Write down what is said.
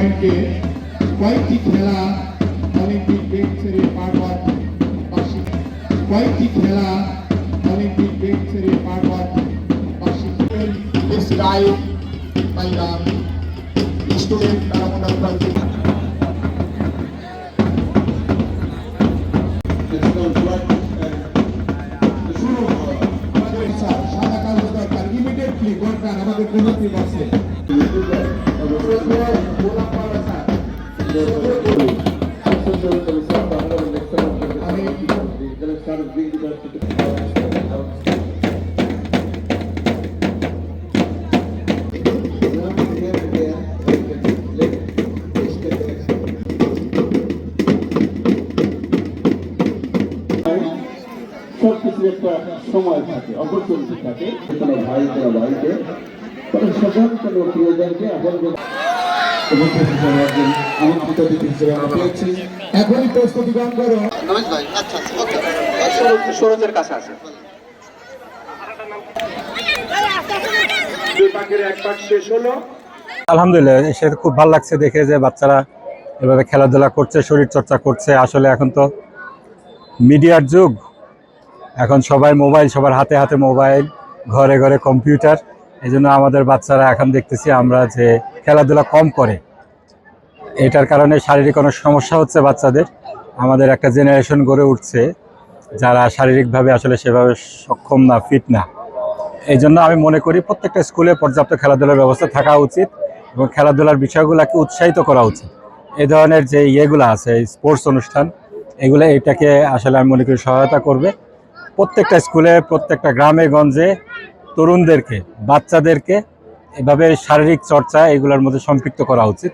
পয়েন্টে কয়েকটি খেলা অলিম্পিক গেমসের পার্ট ওয়ান বার্ষিক কয়েকটি খেলা অলিম্পিক গেমসের পার্ট ওয়ান বার্ষিক স্টাইল by the দরকার আমাদের প্রযুক্তি বক্সে সব একটা সময় থাকে অপরচুনিটি থাকে। কোনো ভাই কোনো ভাইকে সকল কোনো প্রিয়জনকে এখন এখনই প্রস্তুতি গ্রহণ করো। আচ্ছা আচ্ছা সরোজের কাছে আছে আলহামদুলিল্লাহ সে খুব ভালো লাগছে দেখে যে বাচ্চারা এভাবে খেলাধুলা করছে শরীর চর্চা করছে। আসলে এখন তো মিডিয়ার যুগ। এখন সবাই মোবাইল, সবার হাতে হাতে মোবাইল, ঘরে ঘরে কম্পিউটার। এই জন্য আমাদের বাচ্চারা এখন দেখতেছি আমরা যে খেলাধুলা কম করে। এটার কারণে শারীরিক অনেক সমস্যা হচ্ছে বাচ্চাদের। আমাদের একটা জেনারেশন গড়ে উঠছে যারা শারীরিকভাবে আসলে সেভাবে সক্ষম না ফিট না। এই জন্য আমি মনে করি প্রত্যেকটা স্কুলে পর্যাপ্ত খেলাধুলার ব্যবস্থা থাকা উচিত এবং খেলাধুলার বিষয়গুলোকে উৎসাহিত করা উচিত। এই ধরনের যে ইয়েগুলো আছে স্পোর্টস অনুষ্ঠান, এগুলো এটাকে আসলে আমি মনে করি সহায়তা করবে। প্রত্যেকটা স্কুলে, প্রত্যেকটা গ্রামে, গঞ্জে তরুণদেরকে, বাচ্চাদেরকে এভাবে শারীরিক চর্চা এগুলোর মধ্যে সম্পৃক্ত করা উচিত।